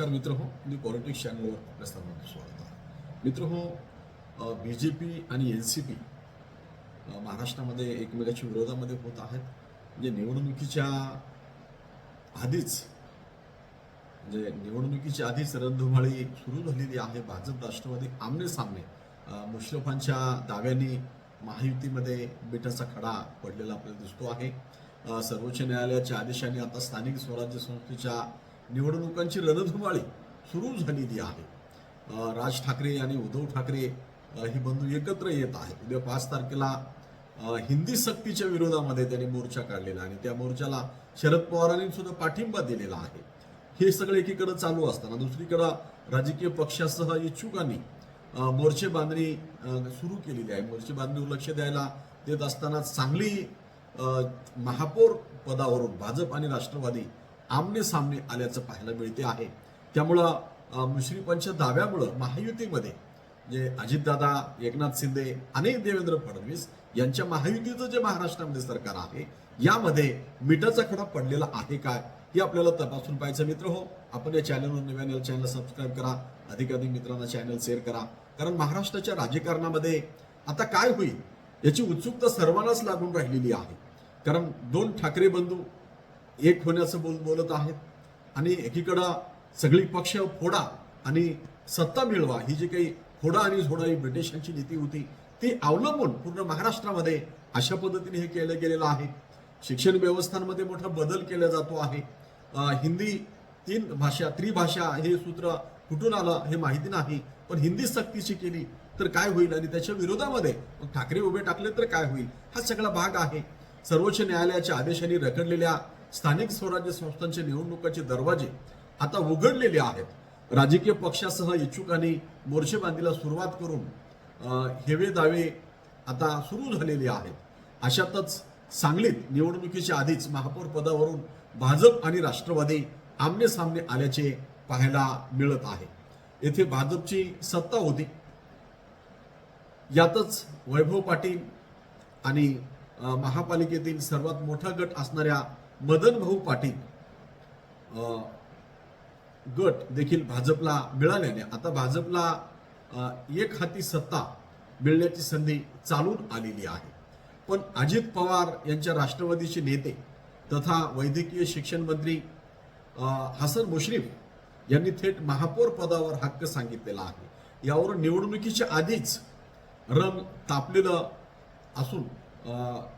नमस्कार मित्र हो मी पॉलिटिक्स चॅनलवर आपल्या सर्वांचं स्वागत आहे. मित्र हो बी जे पी आणि एन सी पी महाराष्ट्रामध्ये एकमेकाच्या विरोधामध्ये होत आहेत. म्हणजे निवडणुकीच्या आधीच म्हणजे निवडणुकीच्या आधीच रणधुमाळी सुरू झालेली आहे. भाजप राष्ट्रवादी आमने सामने. मुश्रफांच्या दाव्यांनी महायुतीमध्ये बेटाचा खडा पडलेला आपल्याला दिसतो आहे. सर्वोच्च न्यायालयाच्या आदेशाने आता स्थानिक स्वराज्य संस्थेच्या निवडणुकांची रणधुमाळी सुरू झालेली आहे. राज ठाकरे आणि उद्धव ठाकरे ही बंधू एकत्र येत आहेत. उद्या पाच तारखेला हिंदी सक्तीच्या विरोधामध्ये त्यांनी मोर्चा काढलेला आणि त्या मोर्चाला शरद पवारांनी सुद्धा पाठिंबा दिलेला आहे. हे सगळं एकीकडे चालू असताना दुसरीकडं राजकीय पक्षासह इच्छुकांनी मोर्चे बांधणी सुरू केलेली आहे. मोर्चे बांधणीवर लक्ष द्यायला देत असताना सांगली महापौर पदावरून भाजप आणि राष्ट्रवादी आमने सामने आल्याचं पाहायला मिळते आहे. त्यामुळं मुश्रीफांच्या दाव्यामुळं महायुतीमध्ये जे अजितदादा एकनाथ शिंदे आणि देवेंद्र फडणवीस यांच्या महायुतीचं जे महाराष्ट्रामध्ये सरकार आहे यामध्ये मिठाचा खडा पडलेला आहे काय हे आपल्याला तपासून पाहायचं मित्र हो. आपण या चॅनलवर नव्याने चॅनल सबस्क्राईब करा अधिकाधिक मित्रांना चॅनल शेअर करा. कारण महाराष्ट्राच्या राजकारणामध्ये आता काय होईल याची उत्सुकता सर्वांनाच लागून राहिलेली आहे. कारण दोन ठाकरे बंधू एक होण्याचं बोल बोलत आहेत. आणि एकीकडं सगळी पक्ष फोडा आणि सत्ता मिळवा. ही जी काही फोडा आणि झोडा ही ब्रिटिशांची नीती होती ती अवलंबून पूर्ण महाराष्ट्रामध्ये अशा पद्धतीने हे केलं गेलेलं आहे. शिक्षण व्यवस्थांमध्ये मोठा बदल केला जातो आहे. हिंदी तीन भाषा त्रिभाषा हे सूत्र कुठून आलं हे माहिती नाही पण हिंदी सक्तीची केली तर काय होईल? आणि त्याच्या विरोधामध्ये मग ठाकरे उभे टाकले तर काय होईल? हा सगळा भाग आहे. सर्वोच्च न्यायालयाच्या आदेशाने रखडलेल्या स्थानिक स्वराज्य संस्थांच्या निवडणुकाचे दरवाजे आता उघडलेले आहेत. राजकीय पक्षासह इच्छुकांनी मोर्चे बांधीला सुरुवात करून हेवे दावे आता सुरू झालेले आहेत. अशातच सांगलीत निवडणुकीच्या आधीच महापौर पदावरून भाजप आणि राष्ट्रवादी आमने सामने आल्याचे पाहायला मिळत आहे. येथे भाजपची सत्ता होती. यातच वैभव पाटील आणि महापालिकेतील सर्वात मोठा गट असणाऱ्या मदन भाऊ पाटील गट देखील भाजपला मिळाल्याने आता भाजपला एक हाती सत्ता मिळण्याची संधी चालून आलेली आहे. पण अजित पवार यांच्या राष्ट्रवादीचे नेते तथा वैद्यकीय शिक्षण मंत्री हसन मुश्रीफ यांनी थेट महापौर पदावर हक्क सांगितलेला आहे. यावर निवडणुकीच्या आधीच रंग तापलेलं असून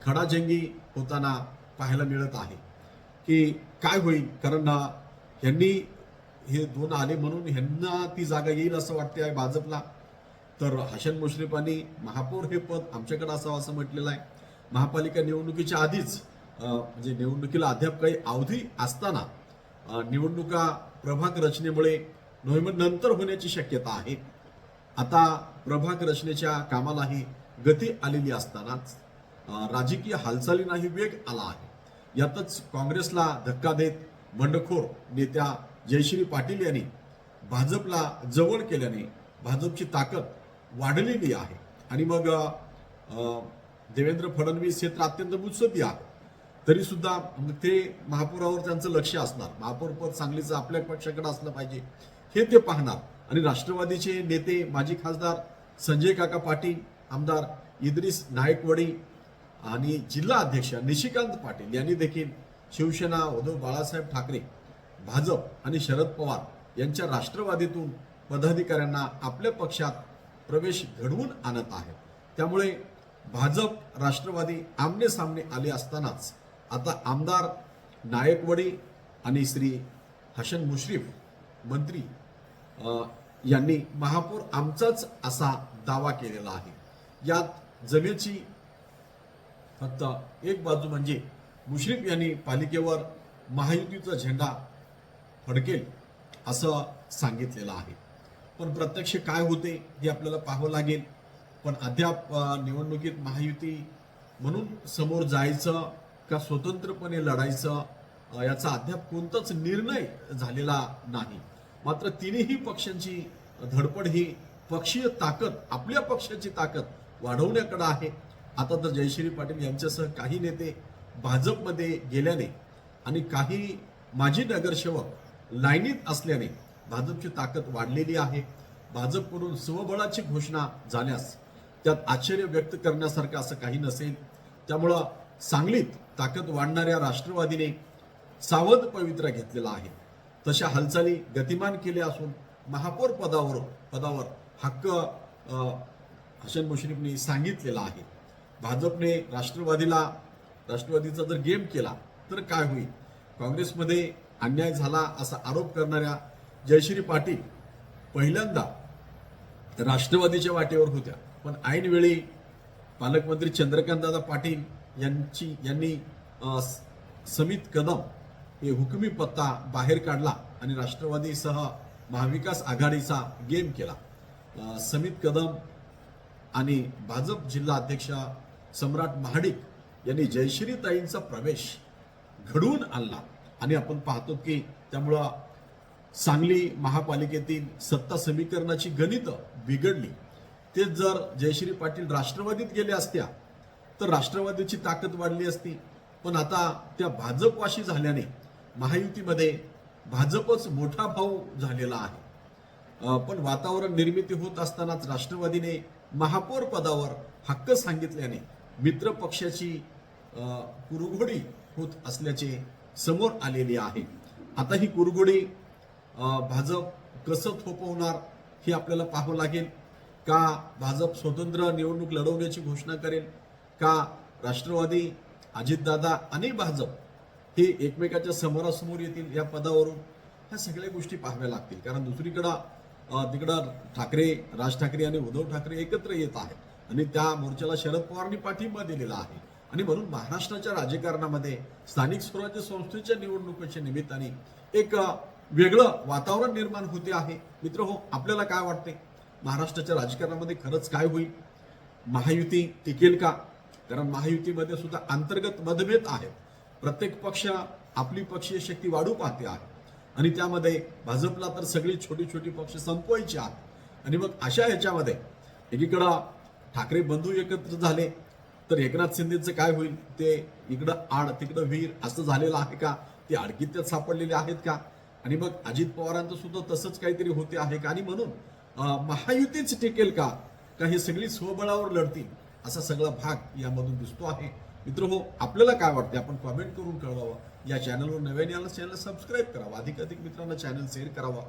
खडाजंगी होताना पाहायला मिळत आहे. की काय होईल? कारण ह्यांनी हे दोन आले म्हणून ह्यांना ती जागा येईल असं वाटते आहे भाजपला. तर हसन मुश्रीफांनी महापौर हे पद आमच्याकडे असावं असं म्हटलेलं आहे. महापालिका निवडणुकीच्या आधीच म्हणजे निवडणुकीला अद्याप काही अवधी असताना निवडणुका प्रभाग रचनेमुळे नोव्हेंबर नंतर होण्याची शक्यता आहे. आता प्रभाग रचनेच्या कामालाही गती आलेली असतानाच राजकीय हालचालींनाही वेग आला आहे. यातच काँग्रेसला धक्का देत बंडखोर नेत्या जयश्री पाटील यांनी भाजपला जवळ केल्याने भाजपची ताकद वाढलेली आहे. आणि मग देवेंद्र फडणवीस हे तर अत्यंत मुत्सदी आहे तरी सुद्धा ते महापौरावर त्यांचं लक्ष असणार. महापौरपद सांगलीचं आपल्या पक्षाकडे असलं पाहिजे हे ते पाहणार. आणि राष्ट्रवादीचे नेते माजी खासदार संजय काका पाटील आमदार इद्रिस नायकवडी आणि जिल्हा अध्यक्ष निशिकांत पाटील यांनी देखील शिवसेना उद्धव बाळासाहेब ठाकरे भाजप आणि शरद पवार यांच्या राष्ट्रवादीतून पदाधिकाऱ्यांना आपल्या पक्षात प्रवेश घडवून आणत आहेत. त्यामुळे भाजप राष्ट्रवादी आमने सामने आले असतानाच आता आमदार नायकवडी आणि श्री हसन मुश्रीफ मंत्री यांनी महापौर आमचाच असा दावा केलेला आहे. यात जमेची फक्त एक बाजू म्हणजे मुश्रीफ यांनी पालिकेवर महायुतीचा झेंडा फडकेल असं सांगितलेलं आहे. पण प्रत्यक्ष काय होते हे आपल्याला पाहावं लागेल. पण अद्याप निवडणुकीत महायुती म्हणून समोर जायचं का स्वतंत्रपणे लढायचं याचा अद्याप कोणताच निर्णय झालेला नाही. मात्र तिन्ही पक्षांची धडपड ही पक्षीय ताकद आपल्या पक्षाची ताकद वाढवण्याकडे आहे. आता तर जयश्री पाटील यांच्यासह काही नेते भाजपमध्ये गेल्याने आणि काही माजी नगरसेवक लाईनीत असल्याने भाजपची ताकद वाढलेली आहे. भाजपकडून स्वबळाची घोषणा झाल्यास त्यात आश्चर्य व्यक्त करण्यासारखं असं काही नसेल. त्यामुळं सांगलीत ताकद वाढणाऱ्या राष्ट्रवादीने सावध पवित्रा घेतलेला आहे. तशा हालचाली गतिमान केल्या असून महापौर पदावर पदावर हक्क हसन मुश्रीफने सांगितलेला आहे. भाजपने राष्ट्रवादीला राष्ट्रवादीचा जर गेम केला तर काय होईल? काँग्रेसमध्ये अन्याय झाला असा आरोप करणाऱ्या जयश्री पाटील पहिल्यांदा राष्ट्रवादीच्या वाटेवर होत्या. पण ऐनवेळी पालकमंत्री चंद्रकांतदादा पाटील यांची यांनी समित कदम हे हुकमी पत्ता बाहेर काढला आणि राष्ट्रवादीसह महाविकास आघाडीचा गेम केला. समित कदम आणि भाजप जिल्हा अध्यक्ष सम्राट महाडिक यांनी जयश्रीताईंचा प्रवेश घडवून आणला. आणि आपण पाहतो की त्यामुळं सांगली महापालिकेतील सत्ता समीकरणाची गणित बिघडली. तेच जर जयश्री पाटील राष्ट्रवादीत गेल्या असत्या तर राष्ट्रवादीची ताकद वाढली असती. पण आता त्या भाजपवाशी झाल्याने महायुतीमध्ये भाजपच मोठा भाऊ झालेला आहे. पण वातावरण निर्मिती होत असतानाच राष्ट्रवादीने महापौर पदावर हक्क सांगितल्याने मित्र पक्षाची कुरघोडी होत असल्याचे समोर आलेले आहे. आता ही कुरघोडी भाजप कसं थोपवणार हे आपल्याला पाहावं लागेल. का भाजप स्वतंत्र निवडणूक लढवण्याची घोषणा करेल? का राष्ट्रवादी अजितदादा आणि भाजप हे एकमेकाच्या समोरासमोर येतील या पदावरून? ह्या सगळ्या गोष्टी पाहाव्या लागतील. कारण दुसरीकडं तिकडं ठाकरे राज ठाकरे आणि उद्धव ठाकरे एकत्र येत आहेत. आणि त्या मोर्चाला शरद पवारांनी पाठिंबा दिलेला आहे. आणि म्हणून महाराष्ट्राच्या राजकारणामध्ये स्थानिक स्वराज्य संस्थेच्या निवडणुकीच्या निमित्ताने एक वेगळं वातावरण निर्माण होते आहे. मित्र हो आपल्याला काय वाटते? महाराष्ट्राच्या राजकारणामध्ये खरंच काय होईल? महायुती टिकेल का? कारण महायुतीमध्ये सुद्धा अंतर्गत मतभेद आहेत. प्रत्येक पक्ष आपली पक्षीय शक्ती वाढू पाहते आहे. आणि त्यामध्ये भाजपला तर सगळी छोटी छोटी पक्ष संपवायची आहेत. आणि मग अशा ह्याच्यामध्ये एकीकडं ठाकरे बंधू एकत्र झाले तर एकनाथ शिंदेचं काय होईल? ते इकडं आड तिकडं व्हीर असं झालेलं आहे का? ते अडकित्यात सापडलेले आहेत का? आणि मग अजित पवारांचं सुद्धा तसंच काहीतरी होते आहे का? आणि म्हणून महायुतीच टिकेल का? का हे सगळी स्वबळावर लढतील? असा सगळा भाग यामधून दिसतो आहे. मित्र हो आपल्याला काय वाटते आपण कॉमेंट करून कळवावं. या चॅनलवर नव्याने आलं चॅनल सबस्क्राईब करावं. अधिक अधिक मित्रांना चॅनल शेअर करावा.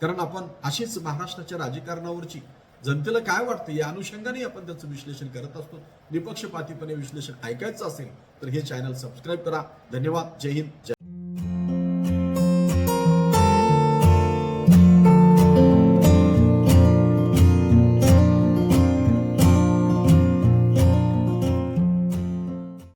कारण आपण अशीच महाराष्ट्राच्या राजकारणावरची जनतेला काय वाटतं या अनुषंगाने आपण त्याचं विश्लेषण करत असतो. निपक्षपातीपणे विश्लेषण ऐकायचं असेल तर हे चॅनल सबस्क्राईब करा. धन्यवाद. जय हिंद. जय